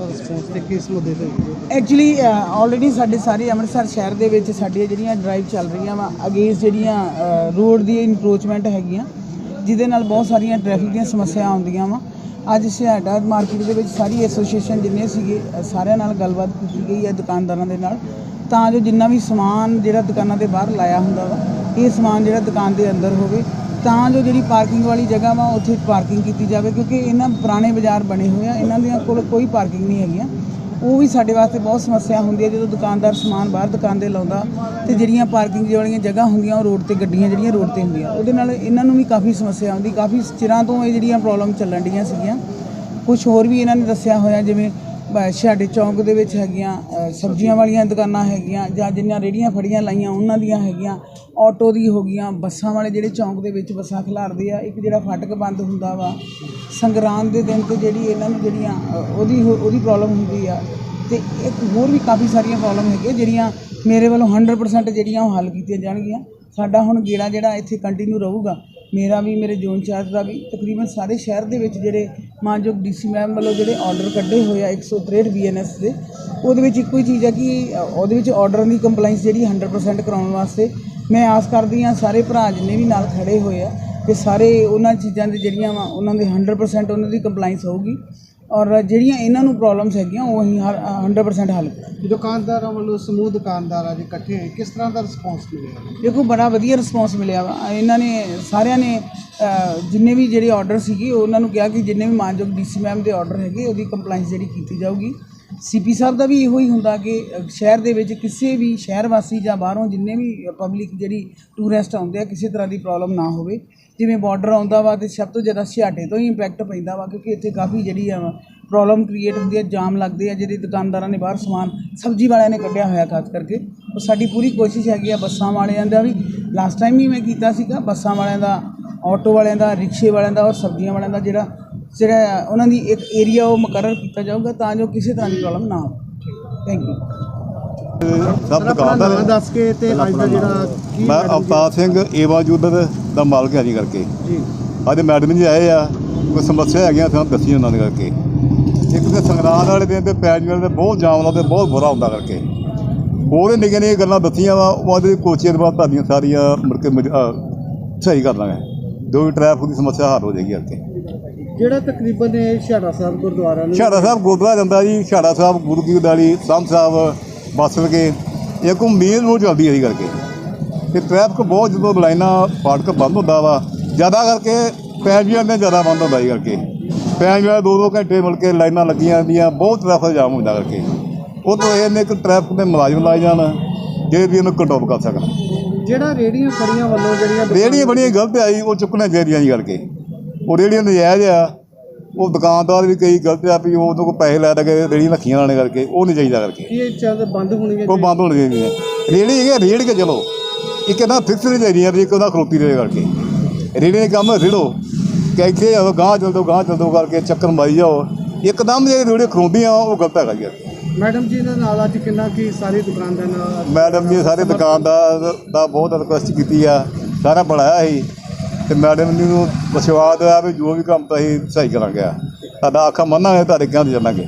ਤੁਹਾਡਾ ਰਿਸਪੌਂਸ ਤੇ ਕਿਸ ਮੁੱਦੇ ਤੇ ਐਕਚੁਅਲੀ ਆਲਰੇਡੀ ਸਾਡੇ ਸਾਰੇ ਅੰਮ੍ਰਿਤਸਰ ਸ਼ਹਿਰ ਦੇ ਵਿੱਚ ਸਾਡੀਆਂ ਜਿਹੜੀਆਂ ਡਰਾਈਵ ਚੱਲ ਰਹੀਆਂ ਵਾ ਅਗੇਂਸਟ ਜਿਹੜੀਆਂ ਰੋਡ ਦੀ ਇਨਕਰੋਚਮੈਂਟ ਹੈਗੀਆਂ, ਜਿਹਦੇ ਨਾਲ ਬਹੁਤ ਸਾਰੀਆਂ ਟ੍ਰੈਫਿਕ ਦੀਆਂ ਸਮੱਸਿਆ ਆਉਂਦੀਆਂ ਵਾ। ਅੱਜ ਸਿਹਾਟਾ ਮਾਰਕੀਟ ਦੇ ਵਿੱਚ ਸਾਰੀ ਐਸੋਸੀਏਸ਼ਨ ਜਿੰਨੇ ਸੀਗੇ ਸਾਰਿਆਂ ਨਾਲ ਗੱਲਬਾਤ ਕੀਤੀ ਗਈ ਹੈ ਦੁਕਾਨਦਾਰਾਂ ਦੇ ਨਾਲ। ਤਾਂ ਜੋ ਜਿੰਨਾ ਵੀ ਸਮਾਨ ਜਿਹੜਾ ਦੁਕਾਨਾਂ ਦੇ ਬਾਹਰ ਲਾਇਆ ਹੁੰਦਾ ਵਾ, ਇਹ ਸਮਾਨ ਜਿਹੜਾ ਦੁਕਾਨ ਦੇ ਅੰਦਰ ਹੋਵੇ ਤਾਂ ਜੋ ਜਿਹੜੀ ਪਾਰਕਿੰਗ ਵਾਲੀ ਜਗ੍ਹਾ ਵਾ ਉੱਥੇ ਪਾਰਕਿੰਗ ਕੀਤੀ ਜਾਵੇ, ਕਿਉਂਕਿ ਇਹਨਾਂ ਪੁਰਾਣੇ ਬਾਜ਼ਾਰ ਬਣੇ ਹੋਏ ਆ, ਇਹਨਾਂ ਦੀਆਂ ਕੋਲ ਕੋਈ ਪਾਰਕਿੰਗ ਨਹੀਂ ਹੈਗੀਆਂ। ਉਹ ਵੀ ਸਾਡੇ ਵਾਸਤੇ ਬਹੁਤ ਸਮੱਸਿਆ ਹੁੰਦੀ ਹੈ, ਜਦੋਂ ਦੁਕਾਨਦਾਰ ਸਮਾਨ ਬਾਹਰ ਦੁਕਾਨ ਦੇ ਲਾਉਂਦਾ ਤੇ ਜਿਹੜੀਆਂ ਪਾਰਕਿੰਗ ਵਾਲੀਆਂ ਜਗ੍ਹਾ ਹੁੰਦੀਆਂ, ਉਹ ਰੋਡ ਤੇ ਗੱਡੀਆਂ ਜਿਹੜੀਆਂ ਰੋਡ ਤੇ ਹੁੰਦੀਆਂ। ਉਹਦੇ ਨਾਲ ਇਹਨਾਂ ਨੂੰ ਵੀ ਕਾਫੀ ਸਮੱਸਿਆ ਆਉਂਦੀ, ਕਾਫੀ ਚਿਰਾਂ ਤੋਂ ਇਹ ਜਿਹੜੀਆਂ ਪ੍ਰੋਬਲਮ ਚੱਲਣ ਡੀਆਂ ਸੀਗੀਆਂ। ਕੁਝ ਹੋਰ ਵੀ ਇਹਨਾਂ ਨੇ ਦੱਸਿਆ ਹੋਇਆ, ਜਿਵੇਂ ਸਾਡੇ ਚੌਂਕ ਦੇ ਵਿੱਚ ਹੈਗੀਆਂ ਸਬਜ਼ੀਆਂ ਵਾਲੀਆਂ ਦੁਕਾਨਾਂ ਹੈਗੀਆਂ, ਜਾਂ ਜਿੰਨੀਆਂ ਰੇੜੀਆਂ ਫੜੀਆਂ ਲਾਈਆਂ, ਉਹਨਾਂ ਦੀਆਂ ਹੈਗੀਆਂ। ਆਟੋ ਦੀ ਹੋ ਗਈਆਂ, ਬੱਸਾਂ ਵਾਲੇ ਜਿਹੜੇ ਚੌਂਕ ਦੇ ਵਿੱਚ ਬੱਸਾਂ ਖਿਲਾਰਦੇ ਆ, ਇੱਕ ਜਿਹੜਾ ਫਾਟਕ ਬੰਦ ਹੁੰਦਾ ਵਾ, ਸੰਗਰਾਂਦ ਦੇ ਦਿਨ ਤੇ ਜਿਹੜੀ ਇਹਨਾਂ ਨੂੰ ਜਿਹੜੀਆਂ ਉਹਦੀ ਹੋ- ਉਹਦੀ ਪ੍ਰੋਬਲਮ ਹੁੰਦੀ ਆ। ਤੇ ਇੱਕ ਹੋਰ ਵੀ ਕਾਫੀ ਸਾਰੀਆਂ ਪ੍ਰੋਬਲਮ ਹੈਗੀਆਂ, ਜਿਹੜੀਆਂ ਮੇਰੇ ਵੱਲੋਂ 100% ਜਿਹੜੀਆਂ ਉਹ ਹੱਲ ਕੀਤੀਆਂ ਜਾਣਗੀਆਂ। ਸਾਡਾ ਹੁਣ ਗੇੜਾ ਜਿਹੜਾ ਇੱਥੇ ਕੰਟੀਨਿਊ ਰਹੂਗਾ। ਮੇਰਾ ਵੀ, ਮੇਰੇ ਜ਼ੋਨ ਚਾਰਜ ਦਾ ਵੀ, ਤਕਰੀਬਨ ਸਾਰੇ ਸ਼ਹਿਰ ਦੇ ਵਿੱਚ ਜਿਹੜੇ ਮਾਨਯੋਗ ਡੀਸੀ ਮੈਮ ਵੱਲੋਂ ਜਿਹੜੇ ਆਰਡਰ ਕੱਢੇ ਹੋਏ ਆ 163 ਬੀਐਨਐਸ ਦੇ, ਉਹਦੇ ਵਿੱਚ ਇੱਕੋ ਹੀ ਚੀਜ਼ ਹੈ ਕਿ, ਉਹਦੇ ਵਿੱਚ ਆਰਡਰਾਂ ਦੀ ਕੰਪਲਾਈਂਸ ਜਿਹੜੀ 100% ਕਰਾਉਣ ਵਾਸਤੇ ਮੈਂ ਆਸ ਕਰਦੀ ਹਾਂ ਸਾਰੇ ਭਰਾ ਜਿੰਨੇ ਵੀ ਨਾਲ ਖੜੇ ਹੋਏ ਆ, ਕਿ ਸਾਰੇ ਉਹਨਾਂ ਚੀਜ਼ਾਂ ਦੇ ਜਿਹੜੀਆਂ ਵਾ, ਉਹਨਾਂ ਦੇ 100% ਉਹਨਾਂ ਦੀ ਕੰਪਲਾਈਂਸ ਹੋਊਗੀ। ਔਰ ਜਿਹੜੀਆਂ ਇਹਨਾਂ ਨੂੰ ਪ੍ਰੋਬਲਮਸ ਹੈਗੀਆਂ ਉਹ ਅਸੀਂ ਹਰ 100% ਹੱਲ ਕਰਾਂਗੇ। ਦੁਕਾਨਦਾਰਾਂ ਵੱਲੋਂ ਸਮੂਹ ਦੁਕਾਨਦਾਰ ਅੱਜ ਇਕੱਠੇ ਹੋਏ ਕਿਸ ਤਰ੍ਹਾਂ ਦਾ ਰਿਸਪੌਂਸ ਮਿਲਿਆ? ਦੇਖੋ ਬੜਾ ਵਧੀਆ ਰਿਸਪੌਂਸ ਮਿਲਿਆ ਵਾ। ਇਹਨਾਂ ਨੇ ਸਾਰਿਆਂ ਨੇ ਅ, ਜਿੰਨੇ ਵੀ ਜਿਹੜੇ ਆਰਡਰ ਸੀਗੇ ਉਹਨਾਂ ਨੂੰ ਕਿਹਾ ਕਿ ਜਿੰਨੇ ਵੀ ਮਾਨਯੋਗ ਡੀਸੀ ਮੈਮ ਦੇ ਆਰਡਰ ਹੈਗੇ ਉਹਦੀ ਕੰਪਲਾਈਂਸ ਜਿਹੜੀ ਕੀਤੀ ਜਾਊਗੀ। ਸੀਪੀ ਸਾਹਿਬ ਦਾ ਵੀ ਇਹੋ ਹੀ ਹੁੰਦਾ ਕਿ ਸ਼ਹਿਰ ਦੇ ਵਿੱਚ ਕਿਸੇ ਵੀ ਸ਼ਹਿਰ ਵਾਸੀ ਜਾਂ ਬਾਹਰੋਂ ਜਿੰਨੇ ਵੀ ਪਬਲਿਕ ਜਿਹੜੀ ਟੂਰਿਸਟ ਆਉਂਦੇ ਆ, ਕਿਸੇ ਤਰ੍ਹਾਂ ਦੀ ਪ੍ਰੋਬਲਮ ਨਾ ਹੋਵੇ। ਜਿਵੇਂ ਬਾਰਡਰ ਆਉਂਦਾ ਵਾ ਤੇ ਸਭ ਤੋਂ ਜ਼ਿਆਦਾ ਛਿਆਟੇ ਤੋਂ ਹੀ ਇੰਪੈਕਟ ਪੈਂਦਾ ਵਾ, ਕਿਉਂਕਿ ਇੱਥੇ ਕਾਫੀ ਜਿਹੜੀ ਆ ਪ੍ਰੋਬਲਮ ਕ੍ਰੀਏਟ ਹੁੰਦੀ ਹੈ ਜਾਮ ਲੱਗਦੇ ਆ, ਜਿਹੜੇ ਦੁਕਾਨਦਾਰਾਂ ਨੇ ਬਾਹਰ ਸਮਾਨ, ਸਬਜ਼ੀ ਵਾਲਿਆਂ ਨੇ ਕੱਢਿਆ ਹੋਇਆ ਖਾਸ ਕਰਕੇ। ਉਹ ਸਾਡੀ ਪੂਰੀ ਕੋਸ਼ਿਸ਼ ਹੈਗੀ ਆ ਬੱਸਾਂ ਵਾਲਿਆਂ ਦਾ ਵੀ। ਲਾਸਟ ਟਾਈਮ ਵੀ ਮੈਂ ਕੀਤਾ ਸੀਗਾ, ਬੱਸਾਂ ਵਾਲਿਆਂ ਦਾ ਆਟੋ ਵਾਲਿਆਂ ਦਾ ਰਿਕਸ਼ੇ ਵਾਲਿਆਂ ਦਾ ਔਰ ਸਬਜ਼ੀਆਂ ਵਾਲਿਆਂ ਦਾ ਜਿਹੜਾ ਜਿਹੜਾ ਉਹਨਾਂ ਦੀ ਇੱਕ ਏਰੀਆ ਉਹ ਮੁਕਰਰ ਕੀਤਾ ਜਾਊਗਾ ਤਾਂ ਜੋ ਕਿਸੇ ਤਰ੍ਹਾਂ ਦੀ ਪ੍ਰੋਬਲਮ ਨਾ ਹੋਵੇ। ਥੈਂਕ ਯੂ ਸਭ ਦੁਕਾਨਦਾਰ ਨਾਮ ਦੱਸ ਕੇ ਤੇ ਅੱਜ ਦਾ ਜਿਹੜਾ ਕੀ ਮੈਂ ਅਵਤਾਰ ਸਿੰਘ ਏਵਾ ਜੂਦਰ ਦਾ ਮਾਲਕ ਹਾਂ ਜੀ ਕਰਕੇ। ਜੀ। ਅੱਜ ਮੈਡਮ ਜੀ ਆਏ ਆ ਕੋਈ ਸਮੱਸਿਆ ਹੈਗੀਆਂ ਸਾਨੂੰ ਦੱਸੀ ਉਹਨਾਂ ਦੇ ਕਰਕੇ। ਇੱਕ ਤੇ ਸੰਗਰਾਂਦ ਵਾਲੇ ਦਿਨ ਤੇ ਪੈਜ ਵਾਲੇ ਤੇ ਬਹੁਤ ਜਾਮ ਲਾਉਂਦੇ ਬਹੁਤ ਬੁਰਾ ਹੁੰਦਾ ਕਰਕੇ। ਹੋਰ ਨਿੱਕੇ ਨਿੱਕੇ ਗੱਲਾਂ ਦੱਸੀਆਂ ਵਾ ਉਹ ਆਦੇ ਕੋਚੀਆਂ ਦੇ ਬਾਅਦ ਤੁਹਾਡੀਆਂ ਸਾਰੀਆਂ ਮੁੜ ਕੇ ਸਹੀ ਕਰ ਲਾਂਗੇ ਜੋ ਵੀ ਟ੍ਰੈਫਿਕ ਦੀ ਸਮੱਸਿਆ ਹੱਲ ਹੋ ਜਾਏਗੀ ਅੱਗੇ ਜਿਹੜਾ ਤਕਰੀਬਨ ਇਹ ਸ਼ਹਾਰਾ ਸਾਹਿਬ ਗੁਰਦੁਆਰਾ ਨੂੰ ਛਾੜਾ ਸਾਹਿਬ ਗੁਰਦੁਆਰਾ ਜਾਂਦਾ ਜੀ ਛਾੜਾ ਸਾਹਿਬ ਗੁਰੂ ਕੀ ਦਾਲੀ ਸੰਤ ਸਾਹਿਬ ਬੱਸ ਲਗੇ ਇਹ ਕੋ ਮੇਨ ਰੋਡ ਚੱਲਦੀ ਹੈ ਜੀ ਕਰਕੇ। ਤੇ ਟ੍ਰੈਫਿਕ ਬਹੁਤ ਜਦੋਂ ਲਾਈਨਾਂ ਫਾਟਕ ਬੰਦ ਹੁੰਦਾ ਵਾ ਜ਼ਿਆਦਾ ਕਰਕੇ ਪੈਂਜੀਆਂ ਨੇ ਜ਼ਿਆਦਾ ਬੰਦ ਹੁੰਦਾ ਜੀ ਕਰਕੇ। ਪੈਂਜੀਆਂ ਦੋ ਦੋ ਘੰਟੇ ਮਿਲ ਕੇ ਲਾਈਨਾਂ ਲੱਗੀਆਂ ਹੁੰਦੀਆਂ ਬਹੁਤ ਟ੍ਰੈਫਿਕ ਜਾਮ ਹੁੰਦਾ ਕਰਕੇ। ਉਹ ਤੋਂ ਇਹ ਨੇ ਕਿ ਟ੍ਰੈਫਿਕ ਦੇ ਮੁਲਾਜ਼ਮ ਲਾਏ ਜਾਣ ਜਿਹੜੇ ਵੀ ਇਹਨੂੰ ਕੰਟਰੋਲ ਕਰ ਸਕਣ। ਜਿਹੜਾ ਰੇੜੀਆਂ ਫੜੀਆਂ ਵੱਲੋਂ ਜਿਹੜੀਆਂ ਰੇਹੜੀਆਂ ਬੜੀਆਂ ਗਲਤ ਆਈ ਉਹ ਚੁੱਕਣਾ ਚਾਹੀਦੀਆਂ ਜੀ ਕਰਕੇ। ਉਹ ਰੇਹੜੀਆਂ ਨਜਾਇਜ਼ ਆ ਉਹ ਦੁਕਾਨਦਾਰ ਵੀ ਕਈ ਗਲਤ ਆ ਵੀ ਉਹ ਤੋਂ ਕੋ ਪੈਸੇ ਲੈ ਲੈ ਕੇ ਰੇਹੜੀਆਂ ਰੱਖੀਆਂ ਲਾਣੇ ਕਰਕੇ ਉਹ ਨਹੀਂ ਚਾਹੀਦਾ ਕਰਕੇ। ਇਹ ਚੱਲ ਬੰਦ ਹੋਣੀਆਂ ਉਹ ਬੰਦ ਹੋਣੀ ਚਾਹੀਦੀ ਹੈ ਰੇੜੀ ਹੈਗੇ ਰੇੜ ਕੇ ਚਲੋ। ਇੱਕ ਨਾ ਫਿਕਸ ਨਹੀਂ ਚਾਹੀਦੀ ਹੈ ਇੱਕ ਉਹਦਾ ਖਲੋਤੀ ਰਹੇ ਕਰਕੇ। ਰੇੜੀ ਦੇ ਕੰਮ ਰਿੜੋ। ਕਿ ਇੱਥੇ ਆਓ ਗਾਂ ਚੱਲ ਦੋ ਗਾਂ ਚੱਲ ਦੋ ਕਰਕੇ ਚੱਕਰ ਮਾਰੀ ਜਾਓ। ਇੱਕਦਮ ਜੇ ਰੇੜੀ ਖਲੋਂਦੀਆਂ ਉਹ ਗਲਤ ਹੈਗਾ ਜੀ। ਮੈਡਮ ਜੀ ਦੇ ਨਾਲ ਅੱਜ ਕਿੰਨਾ ਕੀ ਸਾਰੀ ਦੁਕਾਨਦਾਰ ਨਾਲ ਮੈਡਮ ਜੀ ਸਾਰੇ ਦੁਕਾਨਦਾਰ ਦਾ ਬਹੁਤ ਰਿਕੁਐਸਟ ਕੀਤੀ ਆ। ਸਾਰਾ ਬਣਾਇਆ ਸੀ। ਤੇ ਮੈਡਮ ਜੀ ਨੂੰ ਵਿਸ਼ਵਾਸ ਆ ਵੀ ਜੋ ਵੀ ਕੰਮ ਤਾਂ ਅਸੀਂ ਸਹੀ ਕਰਾਂਗੇ ਸਾਡਾ ਆਖਾ ਮੰਨਾਂਗੇ, ਤੁਹਾਡੇ ਕਹਿਣ ਤੇ ਚੱਲਾਂਗੇ।